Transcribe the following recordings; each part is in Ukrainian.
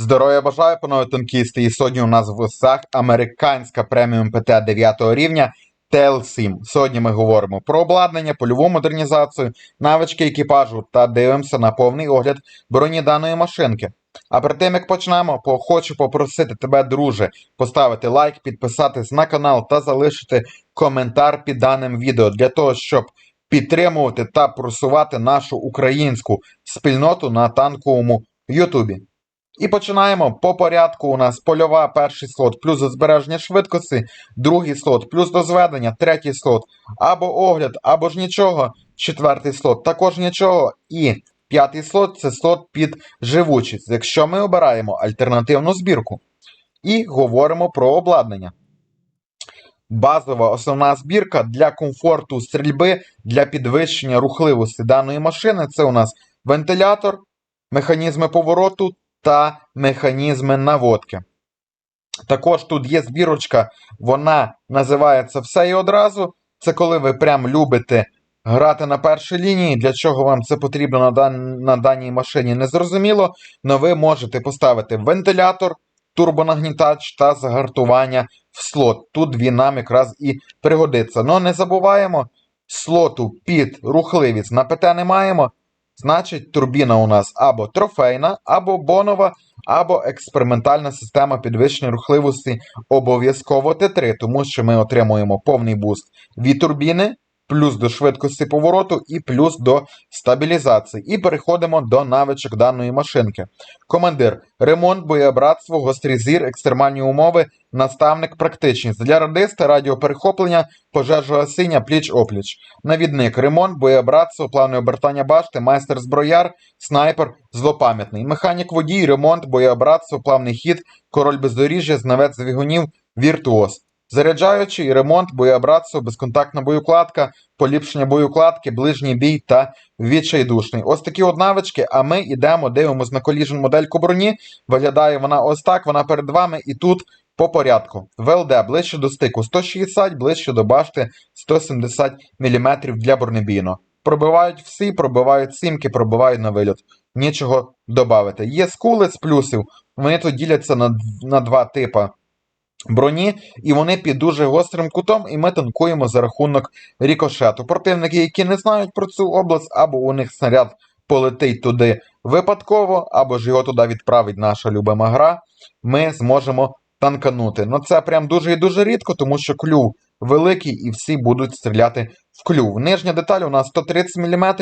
Здоров'я бажаю, панове танкісти. І сьогодні у нас в гостях американська преміум ПТ 9 рівня TL7. Сьогодні ми говоримо про обладнання, польову модернізацію, навички екіпажу та дивимося на повний огляд броні даної машинки. А перед тим як почнемо, хочу попросити тебе, друже, поставити лайк, підписатись на канал та залишити коментар під даним відео для того, щоб підтримувати та просувати нашу українську спільноту на танковому Ютубі. І починаємо по порядку. У нас польова, перший слот, плюс збереження швидкості, другий слот, плюс до зведення, третій слот, або огляд, або ж нічого, четвертий слот, також нічого. І п'ятий слот це слот під живучість, якщо ми обираємо альтернативну збірку. І говоримо про обладнання. Базова основна збірка для комфорту стрільби, для підвищення рухливості даної машини це у нас вентилятор, механізми повороту та механізми наводки. Також тут є збірочка, вона називається все і одразу. Це коли ви прям любите грати на першій лінії. Для чого вам це потрібно на, дан... на даній машині, не зрозуміло. Но ви можете поставити вентилятор, турбонагнітач та загартування в слот. Тут він нам якраз і пригодиться. Но не забуваємо, слоту під рухливість на ПТ не маємо. Значить, турбіна у нас або трофейна, або бонова, або експериментальна система підвищення рухливості обов'язково Т3, тому що ми отримуємо повний буст від турбіни, плюс до швидкості повороту і плюс до стабілізації. І переходимо до навичок даної машинки. Командир, ремонт, боєбратство, гострий зір, екстремальні умови, наставник, практичність. Для радиста, радіоперехоплення, пожежогасіння, пліч-опліч. Навідник, ремонт, боєбратство, плавне обертання башти, майстер зброяр, снайпер, злопам'ятний. Механік водій, ремонт, боєбратство, плавний хід, король бездоріжжя, знавець двигунів, віртуоз. Заряджаючий, ремонт, боєбратство, безконтактна боєукладка, поліпшення боєукладки, ближній бій та відчайдушний. Ось такі от навички, а ми йдемо, дивимося на коліжн модельку броні. Виглядає вона ось так, вона перед вами і тут по порядку. ВЛД ближче до стику 160, ближче до башти 170 мм для бронебійного. Пробивають всі, пробивають сімки, пробивають на вильот. Нічого додати. Є скули з плюсів, вони тут діляться на, на два типи броні, і вони під дуже гострим кутом, і ми танкуємо за рахунок рікошету. Противники, які не знають про цю область, або у них снаряд полетить туди випадково, або ж його туди відправить наша любима гра, ми зможемо танканути. Ну це прям дуже і дуже рідко, тому що клюв великий і всі будуть стріляти в клюв. Нижня деталь у нас 130 мм.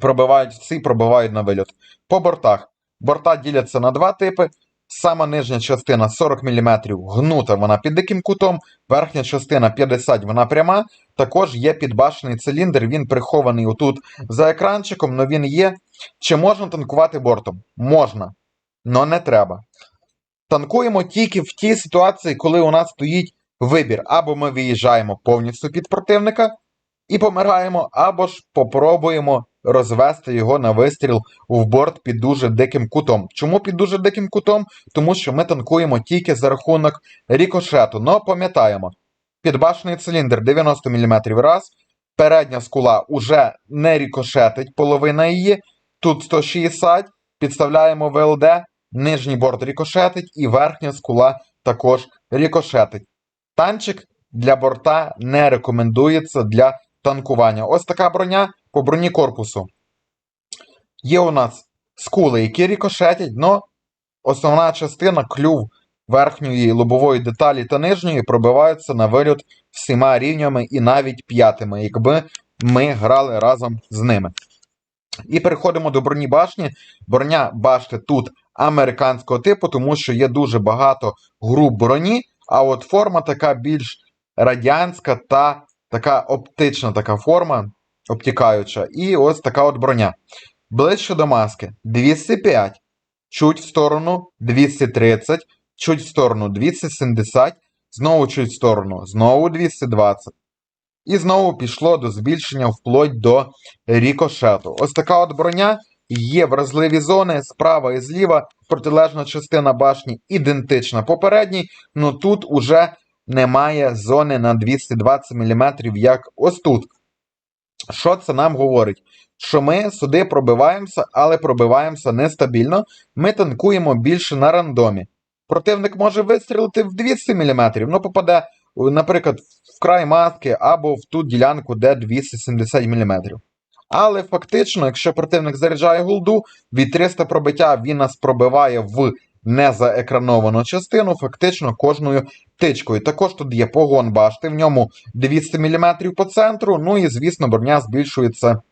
Пробивають всі, пробивають на вильот. По бортах. Борта діляться на два типи. Сама нижня частина 40 мм гнута, вона під диким кутом, верхня частина 50 вона пряма. Також є підбашений циліндр, він прихований отут за екранчиком, але він є. Чи можна танкувати бортом? Можна, але не треба. Танкуємо тільки в тій ситуації, коли у нас стоїть вибір. Або ми виїжджаємо повністю під противника і помираємо, або ж попробуємо розвести його на вистріл в борт під дуже диким кутом. Чому під дуже диким кутом? Тому що ми танкуємо тільки за рахунок рікошету. Но пам'ятаємо, підбашений циліндр 90 мм раз, передня скула уже не рікошетить, половина її. Тут 160, підставляємо ВЛД, нижній борт рікошетить і верхня скула також рікошетить. Танчик для борта не рекомендується для танкування. Ось така броня по броні корпусу. Є у нас скули, які рікошетять, але основна частина клюв верхньої лобової деталі та нижньої пробиваються на вильот всіма рівнями і навіть п'ятими, якби ми грали разом з ними. І переходимо до броні башні. Броня башти тут американського типу, тому що є дуже багато груп броні, а от форма така більш радянська та така оптична така форма, обтікаюча. І ось така от броня. Ближче до маски 205, чуть в сторону 230, чуть в сторону 270, знову чуть в сторону, знову 220. І знову пішло до збільшення вплоть до рікошету. Ось така от броня. Є вразливі зони справа і зліва, протилежна частина башні ідентична попередній, але тут уже немає зони на 220 мм, як ось тут. Що це нам говорить? що ми сюди пробиваємося, але пробиваємося нестабільно. Ми танкуємо більше на рандомі. Противник може вистрілити в 200 мм, ну попаде, наприклад, в край маски або в ту ділянку, де 270 мм. Але фактично, якщо противник заряджає голду, від 300 пробиття він нас пробиває в незаекрановану частину, фактично кожною тичкою. Також тут є погон башти, в ньому 200 мм по центру, ну і, звісно, броня збільшується,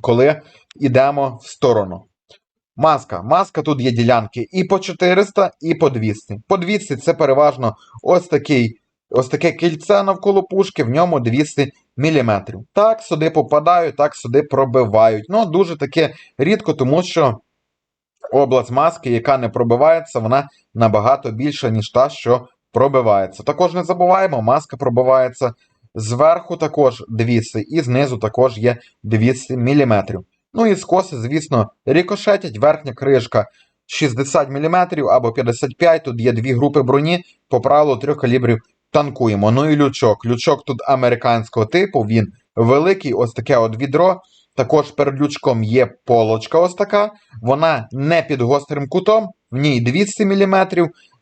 коли йдемо в сторону. Маска. Маска тут є ділянки і по 400, і по 200. По 200 це переважно ось такий. Ось таке кільце навколо пушки, в ньому 200 мм. Так, сюди попадають, так сюди пробивають. Ну, дуже таке рідко, тому що область маски, яка не пробивається, вона набагато більша, ніж та, що пробивається. Також не забуваємо, маска пробивається зверху також 200, і знизу також є 200 мм. Ну і скоси, звісно, рікошетять, верхня кришка 60 мм або 55 Тут є дві групи броні, по правилу трьох калібрів танкуємо. Ну і лючок. Лючок тут американського типу, він великий, ось таке от відро. Також перед лючком є полочка ось така. Вона не під гострим кутом, в ній 200 мм,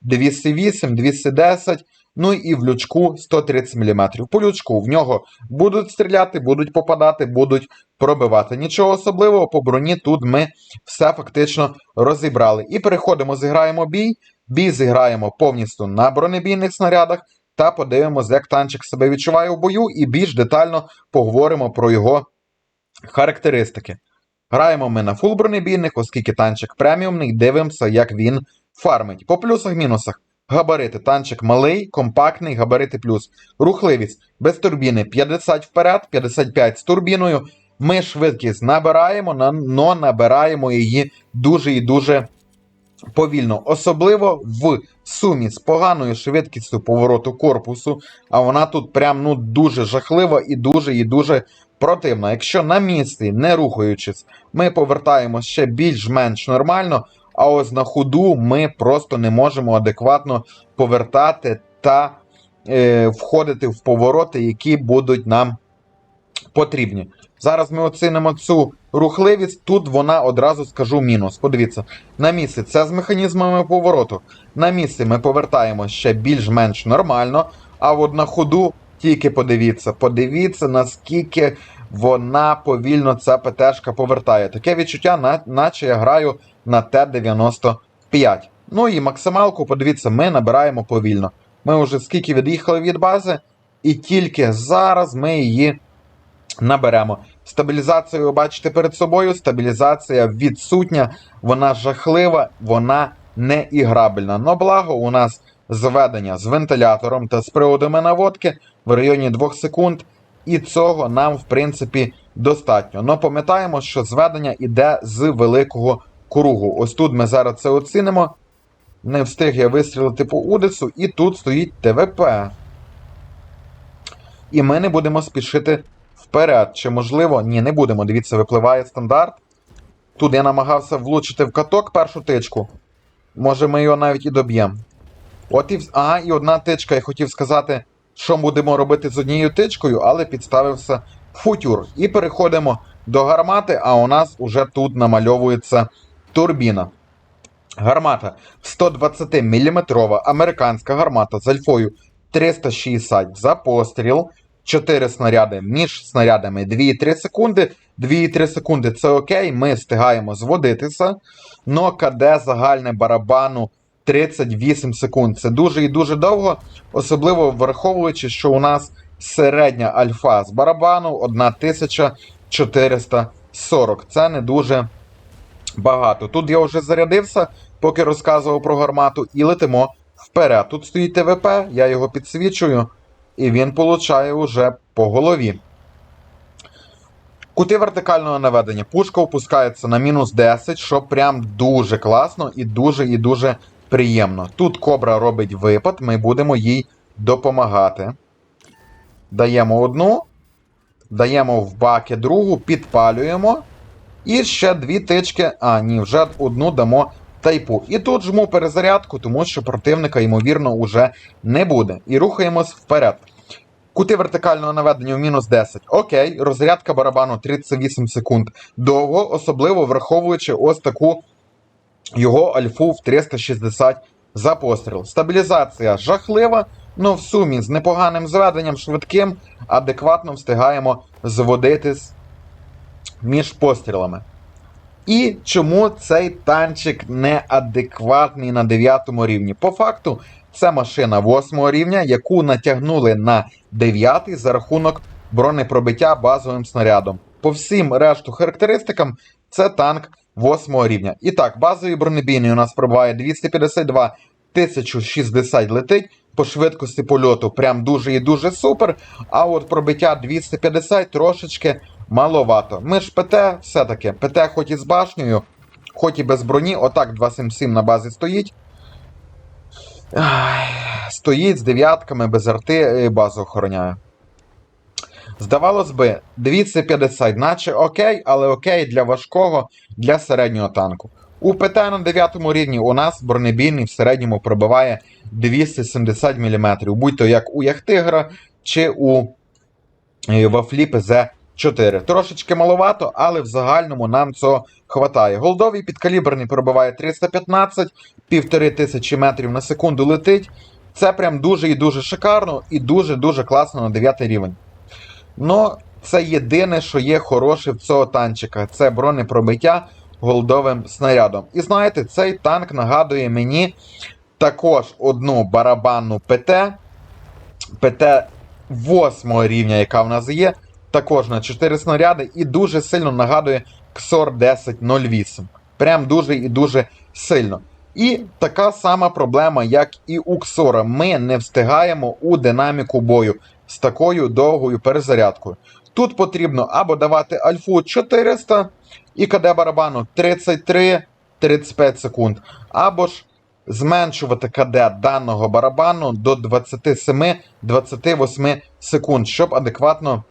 208, 210 Ну і в лючку 130 мм. По лючку в нього будуть стріляти, будуть попадати, будуть пробивати. Нічого особливого по броні тут ми все фактично розібрали. І переходимо, зіграємо бій. Бій зіграємо повністю на бронебійних снарядах та подивимося, як танчик себе відчуває в бою, і більш детально поговоримо про його характеристики. Граємо ми на фул бронебійних, оскільки танчик преміумний, дивимося, як він фармить. По плюсах-мінусах. Габарити. Танчик малий, компактний, габарити плюс. Рухливість без турбіни 50 вперед, 55 з турбіною. Ми швидкість набираємо, но набираємо її дуже і дуже повільно. Особливо в сумі з поганою швидкістю повороту корпусу, а вона тут прям ну дуже жахлива і дуже і дуже противна. Якщо на місці, не рухаючись, ми повертаємо ще більш-менш нормально. А ось на ходу ми просто не можемо адекватно повертати та е, входити в повороти, які будуть нам потрібні. Зараз ми оцінимо цю рухливість. Тут вона одразу скажу мінус. Подивіться, на місці це з механізмами повороту. На місці ми повертаємо ще більш-менш нормально. А от на ходу тільки подивіться, подивіться, наскільки вона повільно ця ПТшка повертає. Таке відчуття, наче я граю на Т-95. Ну і максималку, подивіться, ми набираємо повільно. Ми вже скільки від'їхали від бази, і тільки зараз ми її наберемо. Стабілізацію ви бачите перед собою. Стабілізація відсутня, вона жахлива, вона не іграбельна. Но благо у нас зведення з вентилятором та з приводами наводки в районі 2 секунд. І цього нам, в принципі, достатньо. Но пам'ятаємо, що зведення йде з великого кругу. Ось тут ми зараз це оцінимо. Не встиг я вистрілити по Удесу, і тут стоїть ТВП. І ми не будемо спішити вперед. Чи можливо? Ні, не будемо. Дивіться, випливає стандарт. Тут я намагався влучити в каток першу тичку. Може, ми його навіть і доб'ємо. От і Ага, і одна тичка. Я хотів сказати, що будемо робити з однією тичкою, але підставився футюр. І переходимо до гармати, а у нас уже тут намальовується турбіна. Гармата 120 мм американська гармата з альфою 360 за постріл. 4 снаряди між снарядами 2-3 секунди. 2-3 секунди це окей, ми встигаємо зводитися. Но КД загальне барабану 38 секунд. Це дуже і дуже довго, особливо враховуючи, що у нас середня альфа з барабану 1440. Це не дуже багато. Тут я вже зарядився, поки розказував про гармату, і летимо вперед. Тут стоїть ТВП, я його підсвічую, і він получає уже по голові. Кути вертикального наведення. Пушка опускається на мінус 10, що прям дуже класно і дуже і дуже приємно. Тут кобра робить випад, ми будемо їй допомагати. Даємо одну, даємо в баки другу, підпалюємо. І ще дві тички. А, ні, вже одну дамо тайпу. І тут жму перезарядку, тому що противника, ймовірно, уже не буде. І рухаємось вперед. Кути вертикального наведення в мінус 10. Окей, розрядка барабану 38 секунд. Довго, особливо враховуючи ось таку його альфу в 360 за постріл. Стабілізація жахлива, але в сумі з непоганим зведенням швидким адекватно встигаємо зводитись між пострілами. І чому цей танчик неадекватний на 9 рівні? По факту, це машина 8 рівня, яку натягнули на 9 за рахунок бронепробиття базовим снарядом. По всім решту характеристикам, це танк 8 рівня. І так, базовий бронебійний у нас пробуває 252 1060 летить. По швидкості польоту прям дуже і дуже супер. А от пробиття 250 трошечки маловато. Ми ж ПТ все-таки. ПТ хоч і з башнею, хоч і без броні, отак 277 на базі стоїть. Стоїть з дев'ятками, без арти базу охороняє. Здавалось би, 250, наче окей, але окей для важкого, для середнього танку. У ПТ на 9 рівні у нас бронебійний в середньому пробиває 270 мм, будь то як у Яхтигра чи у е, Вафлі ПЗ-4. Трошечки маловато, але в загальному нам цього хватає. Голдовий підкаліберний пробиває 315, півтори тисячі метрів на секунду летить. Це прям дуже і дуже шикарно і дуже-дуже класно на 9 рівень. Ну, це єдине, що є хороше в цього танчика. Це бронепробиття голдовим снарядом. І знаєте, цей танк нагадує мені також одну барабанну ПТ. ПТ 8 рівня, яка в нас є. Також на 4 снаряди, і дуже сильно нагадує XOR 1008. Прям дуже і дуже сильно. І така сама проблема, як і у XOR. Ми не встигаємо у динаміку бою з такою довгою перезарядкою. Тут потрібно або давати альфу 400 і КД барабану 33-35 секунд, або ж зменшувати КД даного барабану до 27-28 секунд, щоб адекватно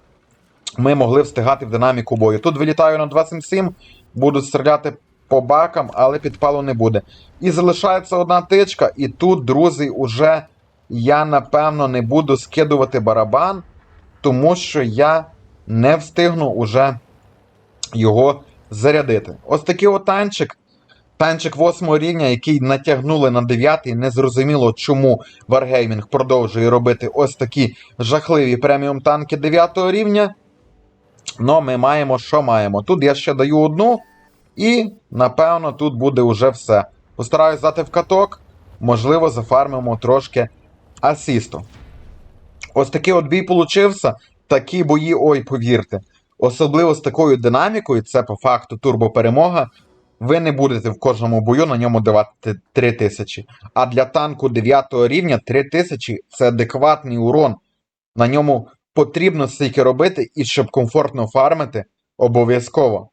ми могли встигати в динаміку бою. Тут вилітаю на 277, буду стріляти по бакам, але підпалу не буде. І залишається одна тичка, і тут, друзі, уже я напевно не буду скидувати барабан, тому що я не встигну уже його зарядити. Ось такий от танчик. Танчик 8 рівня, який натягнули на 9 незрозуміло, чому Wargaming продовжує робити ось такі жахливі преміум танки 9 рівня. Но ми маємо, що маємо. Тут я ще даю одну, і, напевно, тут буде вже все. Постараюсь дати в каток, можливо, зафармимо трошки асісту. Ось такий от бій получився. Такі бої, ой, повірте. Особливо з такою динамікою, це по факту турбоперемога. Ви не будете в кожному бою на ньому давати 3000. А для танку 9 рівня 3000 це адекватний урон. На ньому потрібно стільки робити, і щоб комфортно фармити, обов'язково.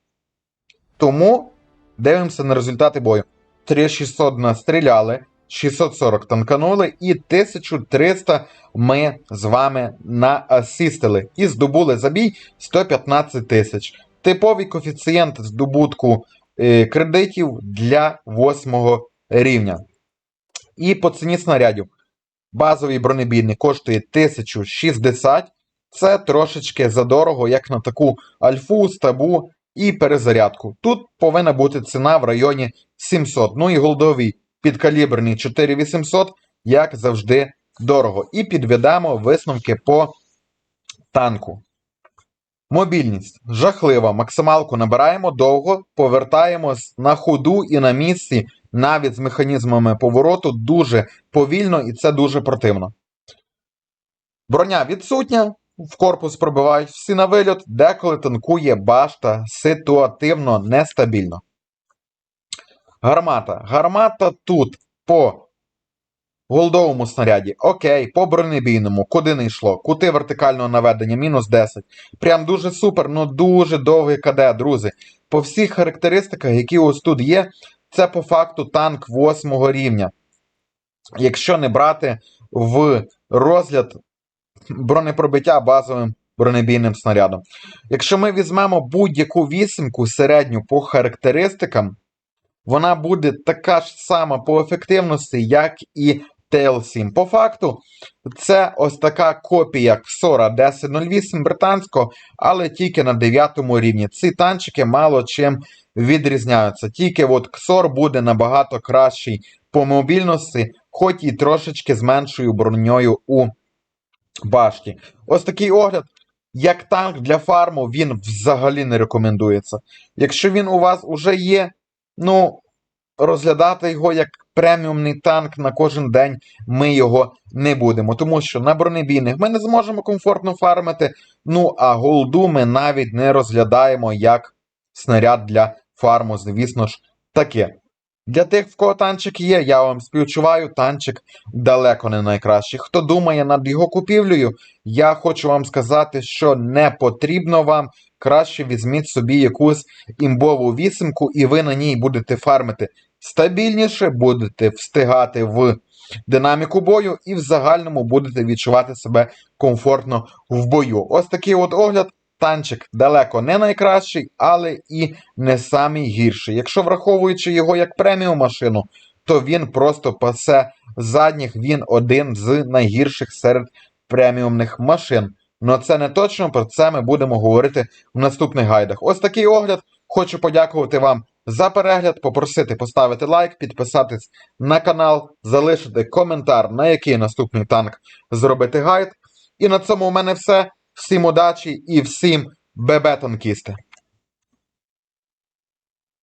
Тому дивимося на результати бою. 3600 настріляли, 640 танканули і 1300 ми з вами наасістили. І здобули за бій 115 тисяч. Типовий коефіцієнт здобутку е, кредитів для 8 рівня. І по ціні снарядів. Базовий бронебійний коштує 1060. Це трошечки задорого, як на таку альфу, стабу і перезарядку. Тут повинна бути ціна в районі 700. Ну і голдовий підкаліберний 4800, як завжди, дорого. І підведемо висновки по танку. Мобільність жахлива. Максималку набираємо довго, повертаємось на ходу і на місці, навіть з механізмами повороту, дуже повільно і це дуже противно. Броня відсутня. В корпус пробивають всі на вильот, деколи танкує башта ситуативно нестабільно. Гармата. Гармата тут по голдовому снаряді. Окей, по бронебійному, куди не йшло. Кути вертикального наведення, мінус 10. Прям дуже супер, ну дуже довгий КД, друзі. По всіх характеристиках, які ось тут є, це по факту танк 8 рівня. Якщо не брати в розгляд бронепробиття базовим бронебійним снарядом. Якщо ми візьмемо будь-яку вісімку середню по характеристикам, вона буде така ж сама по ефективності, як і TL7. По факту, це ось така копія Ксора 1008 британського, але тільки на 9 рівні. Ці танчики мало чим відрізняються. Тільки от Ксор буде набагато кращий по мобільності, хоч і трошечки з меншою броньою у башті. Ось такий огляд. Як танк для фарму, він взагалі не рекомендується. Якщо він у вас уже є, ну, розглядати його як преміумний танк на кожен день ми його не будемо. Тому що на бронебійних ми не зможемо комфортно фармити. Ну а голду ми навіть не розглядаємо як снаряд для фарму, звісно ж, таке. Для тих, в кого танчик є, я вам співчуваю, танчик далеко не найкращий. Хто думає над його купівлею, я хочу вам сказати, що не потрібно вам. Краще візьміть собі якусь імбову вісимку, і ви на ній будете фармити стабільніше, будете встигати в динаміку бою, і в загальному будете відчувати себе комфортно в бою. Ось такий от огляд. Танчик далеко не найкращий, але і не самий гірший. Якщо враховуючи його як преміум машину, то він просто пасе задніх, він один з найгірших серед преміумних машин. Ну це не точно, про це ми будемо говорити в наступних гайдах. Ось такий огляд. Хочу подякувати вам за перегляд, попросити поставити лайк, підписатись на канал, залишити коментар, на який наступний танк зробити гайд. І на цьому у мене все. Всім удачі і всім бебе танкісти!